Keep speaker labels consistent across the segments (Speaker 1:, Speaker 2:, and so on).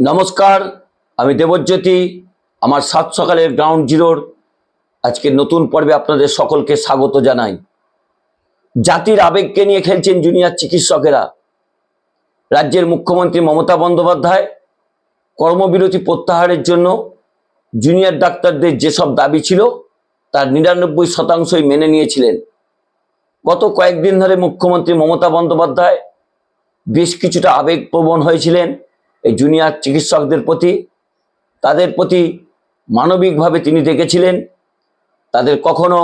Speaker 1: নমস্কার, আমি দেবজ্যোতি, আমার সাত সকালের গ্রাউন্ড জিরোর আজকে নতুন পর্বে আপনাদের সকলকে স্বাগত জানাই। জাতির আবেগকে নিয়ে খেলছেন জুনিয়র চিকিৎসকেরা। রাজ্যের মুখ্যমন্ত্রী মমতা বন্দ্যোপাধ্যায় কর্মবিরতি প্রত্যাহারের জন্য জুনিয়র ডাক্তারদের যেসব দাবি ছিল, তার নিরানব্বই শতাংশই মেনে নিয়েছিলেন। গত কয়েকদিন ধরে মুখ্যমন্ত্রী মমতা বন্দ্যোপাধ্যায় বেশ কিছুটা আবেগপ্রবণ হয়েছিলেন। এই জুনিয়র চিকিৎসকদের প্রতি, তাদের প্রতি মানবিকভাবে তিনি দেখেছিলেন, তাদের কখনো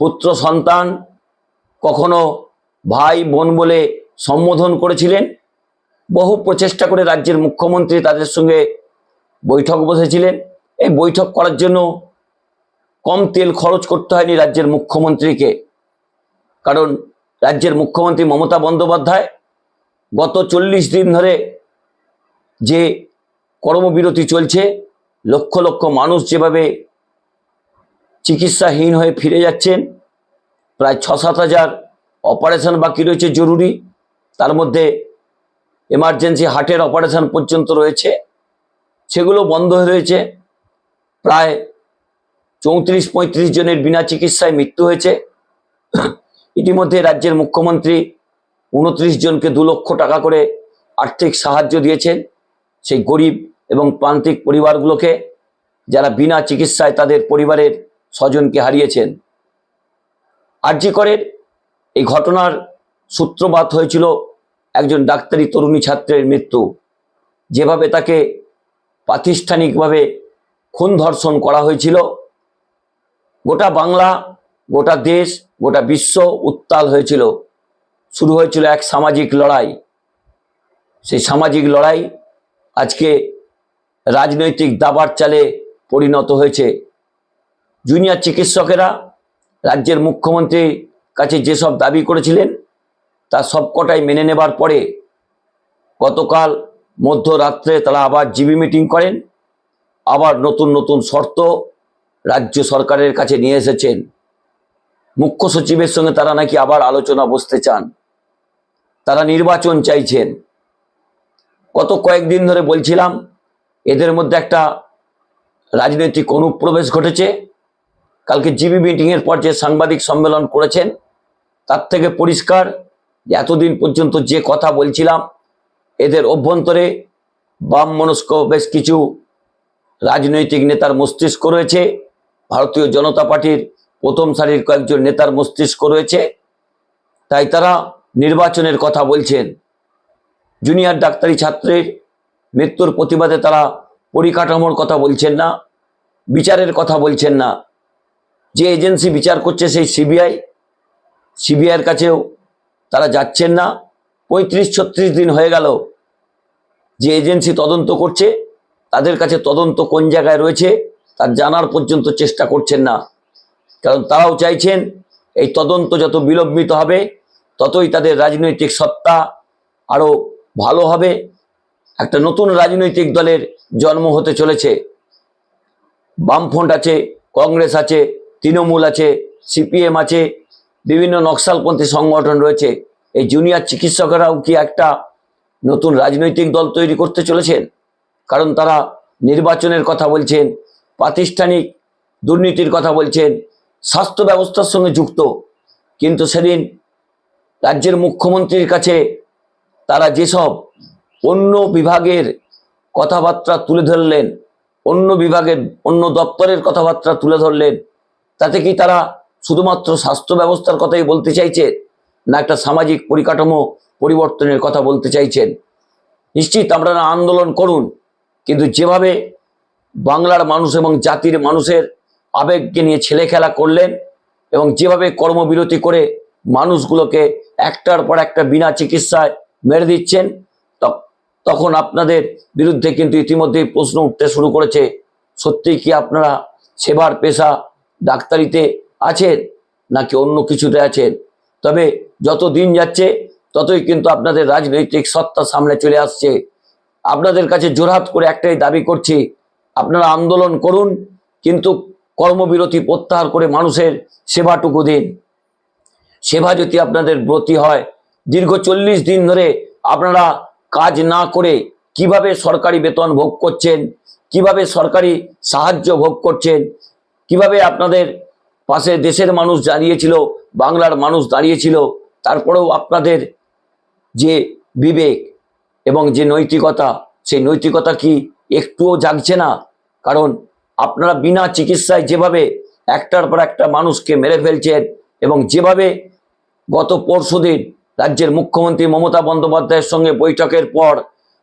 Speaker 1: পুত্র সন্তান, কখনো ভাই বোন বলে সম্বোধন করেছিলেন। বহু প্রচেষ্টা করে রাজ্যের মুখ্যমন্ত্রী তাদের সঙ্গে বৈঠক বসেছিলেন। এই বৈঠক করার জন্য কম তেল খরচ করতে হয়নি রাজ্যের মুখ্যমন্ত্রীকে, কারণ রাজ্যের মুখ্যমন্ত্রী মমতা বন্দ্যোপাধ্যায় গত চল্লিশ দিন ধরে যে কর্মবিরতি চলছে, লক্ষ লক্ষ মানুষ যেভাবে চিকিৎসাহীন হয়ে ফিরে যাচ্ছেন, প্রায় ছ সাত হাজার অপারেশন বাকি রয়েছে জরুরি, তার মধ্যে এমার্জেন্সি হার্টের অপারেশন পর্যন্ত রয়েছে, সেগুলো বন্ধ হয়ে রয়েছে, প্রায় চৌত্রিশ পঁয়ত্রিশ জনের বিনা চিকিৎসায় মৃত্যু হয়েছে। ইতিমধ্যে রাজ্যের মুখ্যমন্ত্রী উনত্রিশ জনকে দু লক্ষ টাকা করে আর্থিক সাহায্য দিয়েছেন সেই গরিব এবং প্রান্তিক পরিবারগুলোকে, যারা বিনা চিকিৎসায় তাদের পরিবারের স্বজনকে হারিয়েছেন। আরজি করের এই ঘটনার সূত্রপাত হয়েছিল একজন ডাক্তারি তরুণী ছাত্রের মৃত্যু। যেভাবে তাকে প্রাতিষ্ঠানিকভাবে খুন ধর্ষণ করা হয়েছিল, গোটা বাংলা, গোটা দেশ, গোটা বিশ্ব উত্তাল হয়েছিল। শুরু হয়েছিল এক সামাজিক লড়াই। সেই সামাজিক লড়াই আজকে রাজনৈতিক দাবার চালে পরিণত হয়েছে। জুনিয়র চিকিৎসকেরা রাজ্যের মুখ্যমন্ত্রীর কাছে যেসব দাবি করেছিলেন, তা সবকটাই মেনে নেবার পরে গতকাল মধ্যরাত্রে তারা আবার জিবি মিটিং করেন, আবার নতুন নতুন শর্ত রাজ্য সরকারের কাছে নিয়ে এসেছেন। মুখ্য সচিবের সঙ্গে তারা নাকি আবার আলোচনা বসতে চান। তারা নির্বাচন চাইছেন। গত কয়েকদিন ধরে বলছিলাম, এদের মধ্যে একটা রাজনৈতিক অনুপ্রবেশ ঘটেছে। কালকে জিবি মিটিংয়ের পর যে সাংবাদিক সম্মেলন করেছেন, তার থেকে পরিষ্কার যে এতদিন পর্যন্ত যে কথা বলছিলাম, এদের অভ্যন্তরে বাম মনস্ক বেশ কিছু রাজনৈতিক নেতার মস্তিষ্ক রয়েছে। ভারতীয় জনতা পার্টির প্রথম সারির কয়েকজন নেতার মস্তিষ্ক রয়েছে। তাই তারা নির্বাচনের কথা বলছেন। জুনিয়র ডাক্তারি ছাত্রের মৃত্যুর প্রতিবাদে তারা পরিকাঠামোর কথা বলছেন না, বিচারের কথা বলছেন না। যে এজেন্সি বিচার করছে সেই সিবিআই, সিবিআইয়ের কাছেও তারা যাচ্ছেন না। পঁয়ত্রিশ ছত্রিশ দিন হয়ে গেল যে এজেন্সি তদন্ত করছে, তাদের কাছে তদন্ত কোন জায়গায় রয়েছে তার জানার পর্যন্ত চেষ্টা করছেন না। কারণ তারাও চাইছেন এই তদন্ত যত বিলম্বিত হবে ততই তাদের রাজনৈতিক সত্তা আরও ভালো হবে। একটা নতুন রাজনৈতিক দলের জন্ম হতে চলেছে। বামফ্রন্ট আছে, কংগ্রেস আছে, তৃণমূল আছে, সিপিএম আছে, বিভিন্ন নকশালপন্থী সংগঠন রয়েছে। এই জুনিয়র চিকিৎসকেরাও কি একটা নতুন রাজনৈতিক দল তৈরি করতে চলেছেন? কারণ তারা নির্বাচনের কথা বলছেন, প্রাতিষ্ঠানিক দুর্নীতির কথা বলছেন, স্বাস্থ্য ব্যবস্থার সঙ্গে যুক্ত। কিন্তু সেদিন রাজ্যের মুখ্যমন্ত্রীর কাছে তারা যেসব অন্য বিভাগের কথাবার্তা তুলে ধরলেন, অন্য বিভাগের, অন্য দপ্তরের কথাবার্তা তুলে ধরলেন, তাতে কি তারা শুধুমাত্র স্বাস্থ্য ব্যবস্থার কথাই বলতে চাইছে, না একটা সামাজিক পরিকাঠামো পরিবর্তনের কথা বলতে চাইছেন? নিশ্চিত আপনারা আন্দোলন করুন, কিন্তু যেভাবে বাংলার মানুষ এবং জাতির মানুষের আবেগকে নিয়ে ছেলে খেলা করলেন এবং যেভাবে কর্মবিরতি করে মানুষগুলোকে একটার পর একটা বিনা চিকিৎসায় মেরে দিচ্ছেন। তখন আপনাদের বিরুদ্ধে কিন্তু ইতিমধ্যেই প্রশ্ন উঠতে শুরু করেছে, সত্যিই কি আপনারা সেবার পেশা ডাক্তারিতে আছেন নাকি অন্য কিছুতে আছেন? তবে যত দিন যাচ্ছে, ততই কিন্তু আপনাদের রাজনৈতিক সত্তা সামনে চলে আসছে। আপনাদের কাছে জোরহাত করে একটাই দাবি করছি, আপনারা আন্দোলন করুন, কিন্তু কর্মবিরতি প্রত্যাহার করে মানুষের সেবাটুকু দিন। সেবা যদি আপনাদের ব্রতী হয়, দীর্ঘ চল্লিশ দিন ধরে আপনারা কাজ না করে কীভাবে সরকারি বেতন ভোগ করছেন, কীভাবে সরকারি সাহায্য ভোগ করছেন, কীভাবে আপনাদের পাশে দেশের মানুষ দাঁড়িয়েছিল, বাংলার মানুষ দাঁড়িয়েছিল, তারপরেও আপনাদের যে বিবেক এবং যে নৈতিকতা, সেই নৈতিকতা কি একটুও জাগছে না? কারণ আপনারা বিনা চিকিৎসায় যেভাবে একটার পর একটা মানুষকে মেরে ফেলছেন এবং যেভাবে গত পরশুদিন রাজ্যের মুখ্যমন্ত্রী মমতা বন্দ্যোপাধ্যায়ের সঙ্গে বৈঠকের পর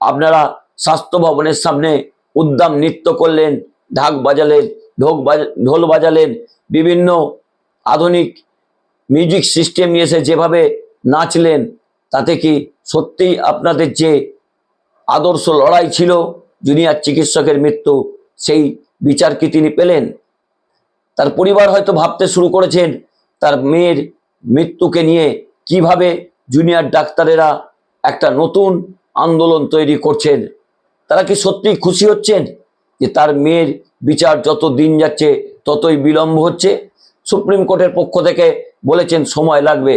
Speaker 1: আপনারা স্বাস্থ্য ভবনের সামনে উদ্দাম নৃত্য করলেন, ঢাক বাজালেন, ঢোক ঢোল বাজালেন, বিভিন্ন আধুনিক মিউজিক সিস্টেম নিয়ে এসে যেভাবে নাচলেন, তাতে কি সত্যিই আপনাদের যে আদর্শ লড়াই ছিল, জুনিয়র চিকিৎসকের মৃত্যু, সেই বিচার কি তিনি পেলেন? তার পরিবার হয়তো ভাবতে শুরু করেছেন, তার মেয়ের মৃত্যুকে নিয়ে কীভাবে জুনিয়র ডাক্তারেরা একটা নতুন আন্দোলন তৈরি করছেন, তারা কি সত্যি খুশি হচ্ছেন যে তার মেয়ের বিচার যত দিন যাচ্ছে ততই বিলম্ব হচ্ছে? সুপ্রিম কোর্টের পক্ষ থেকে বলেছেন সময় লাগবে।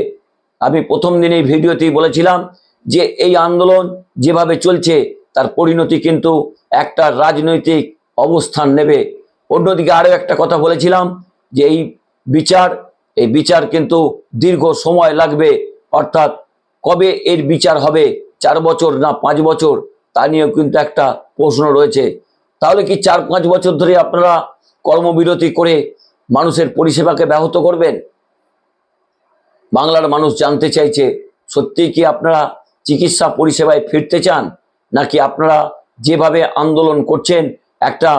Speaker 1: আমি প্রথম দিনেই ভিডিওতেই বলেছিলাম যে এই আন্দোলন যেভাবে চলছে, তার পরিণতি কিন্তু একটা রাজনৈতিক অবস্থান নেবে। অন্যদিকে আরও একটা কথা বলেছিলাম যে এই বিচার এই বিচার কিন্তু দীর্ঘ সময় লাগবে। অর্থাৎ কবে এর বিচার হবে? চার বছর না পাঁচ বছর? তা নিয়েও কিন্তু একটা প্রশ্ন রয়েছে। তাহলে কি চার পাঁচ বছর ধরে আপনারা কর্মবিরতি করে মানুষের পরিষেবাকে ব্যাহত করবেন? বাংলার মানুষ জানতে চাইছে, সত্যি কি আপনারা চিকিৎসা পরিষেবায় ফিরতে চান? নাকি আপনারা যেভাবে আন্দোলন করছেন, একটা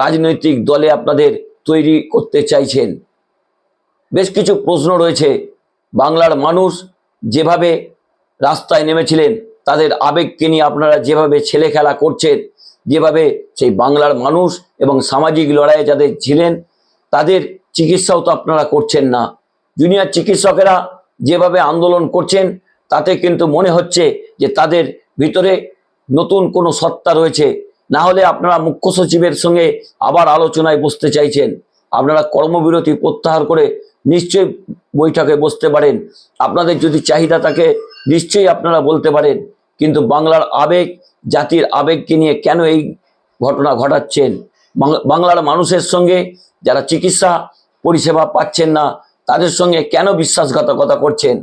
Speaker 1: রাজনৈতিক দলে আপনাদের তৈরি করতে চাইছেন? বেশ কিছু প্রশ্ন রয়েছে। বাংলার মানুষ যেভাবে রাস্তায় নেমেছিলেন, তাদের আবেগকে নিয়ে আপনারা যেভাবে ছেলে খেলা করছেন, যেভাবে সেই বাংলার মানুষ এবং সামাজিক লড়াইয়ে যাদের ছিলেন, তাদের চিকিৎসাও তো আপনারা করছেন না। জুনিয়র চিকিৎসকেরা যেভাবে আন্দোলন করছেন, তাতে কিন্তু মনে হচ্ছে যে তাদের ভিতরে নতুন কোনো সত্তা রয়েছে। না হলে আপনারা মুখ্য সচিবের সঙ্গে আবার আলোচনায় বসতে চাইছেন। আপনারা কর্মবিরতি প্রত্যাহার করে নিশ্চয়ই বৈঠকে বসতে পারেন। আপনাদের যদি চাহিদা থাকে, নিশ্চয়ই আপনারা বলতে পারেন। কিন্তু বাংলার আবেগ, জাতির আবেগকে নিয়ে কেন এই ঘটনা ঘটাচ্ছেন? বাংলার মানুষের সঙ্গে যারা চিকিৎসা পরিষেবা পাচ্ছেন না, তাদের সঙ্গে কেন বিশ্বাসঘাতকতা করছেন?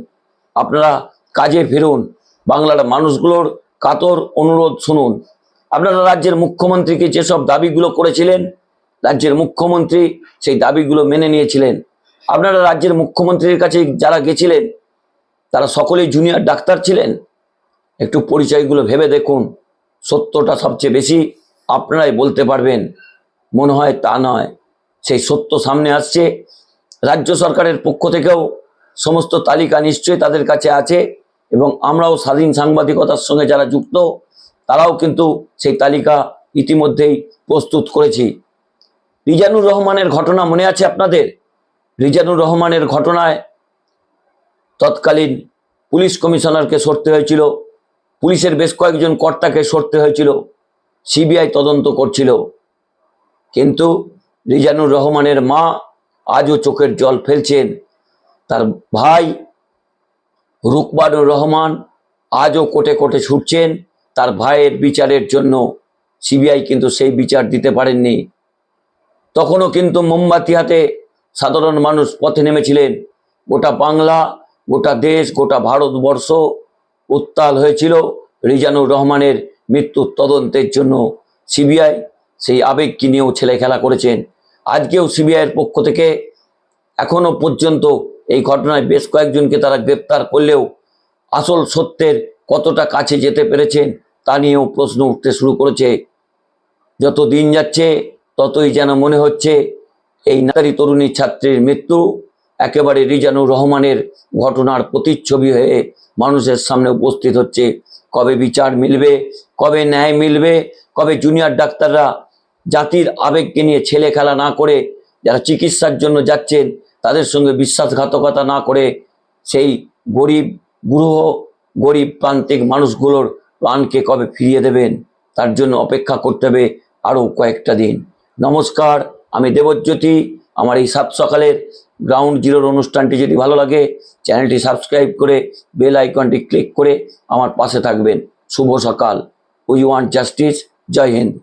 Speaker 1: আপনারা কাজে ফিরুন। বাংলার মানুষগুলোর কাতর অনুরোধ শুনুন। আপনারা রাজ্যের মুখ্যমন্ত্রীকে যেসব দাবিগুলো করেছিলেন, রাজ্যের মুখ্যমন্ত্রী সেই দাবিগুলো মেনে নিয়েছিলেন। আপনারা রাজ্যের মুখ্যমন্ত্রীর কাছে যারা গেছিলেন, তারা সকলেই জুনিয়র ডাক্তার ছিলেন। একটু পরিচয়গুলো ভেবে দেখুন, সত্যটা সবচেয়ে বেশি আপনারাই বলতে পারবেন। মনে হয় তা নয়, সেই সত্য সামনে আসছে। রাজ্য সরকারের পক্ষ থেকেও সমস্ত তালিকা নিশ্চয়ই তাদের কাছে আছে এবং আমরাও স্বাধীন সাংবাদিকতার সঙ্গে যারা যুক্ত, তারাও কিন্তু সেই তালিকা ইতিমধ্যেই প্রস্তুত করেছি। রিজানুর রহমানের ঘটনা মনে আছে আপনাদের? রিজানুর রহমানের ঘটনায় তৎকালীন পুলিশ কমিশনারকে সরতে হয়েছিল। পুলিশের বেশ কয়েকজন কর্তাকে সরতে হয়েছিল। সিবিআই তদন্ত করছিল। কিন্তু রিজানুর রহমানের মা আজও চোখের জল ফেলছেন। তার ভাই রুকবানুর রহমান আজও কোটে কোটে ছুটছেন। তার ভাইয়ের বিচারের জন্য সিবিআই কিন্তু সেই বিচার দিতে পারেননি। তখনও কিন্তু মোমবাতি হাতে সাধারণ মানুষ পথে নেমেছিলেন। গোটা বাংলা, গোটা দেশ, গোটা ভারতবর্ষ উত্তাল হয়েছিল রিজানুর রহমানের মৃত্যুর তদন্তের জন্য সিবিআই। সেই আবেগকে নিয়েও ছেলে খেলা করেছেন। আজকেও সিবিআইয়ের পক্ষ থেকে এখনও পর্যন্ত এই ঘটনায় বেশ কয়েকজনকে তারা গ্রেপ্তার করলেও আসল সত্যের কতটা কাছে যেতে পেরেছেন তা নিয়েও প্রশ্ন উঠতে শুরু করেছে। যত দিন যাচ্ছে, ততই যেন মনে হচ্ছে এই নারী তরুণী ছাত্রীর মৃত্যু একেবারে রিজানুর রহমানের ঘটনার প্রতিচ্ছবি হয়ে মানুষের সামনে উপস্থিত হচ্ছে। কবে বিচার মিলবে, কবে ন্যায় মিলবে, কবে জুনিয়র ডাক্তাররা জাতির আবেগকে নিয়ে ছেলে খেলা না করে যারা চিকিৎসার জন্য যাচ্ছেন, তাদের সঙ্গে বিশ্বাসঘাতকতা না করে সেই গরিব গুরুহ, গরিব প্রান্তিক মানুষগুলোর প্রাণকে কবে ফিরিয়ে দেবেন, তার জন্য অপেক্ষা করতে হবে আরও কয়েকটা দিন। নমস্কার আমি দেবজ্যোতি, আমার এই সাত সকালের গ্রাউন্ড জিরোর অনুষ্ঠানটি যদি ভালো লাগে, চ্যানেলটি সাবস্ক্রাইব করে বেল আইকনটি ক্লিক করে আমার পাশে থাকবেন। শুভ সকাল। We want justice. Joy Hind.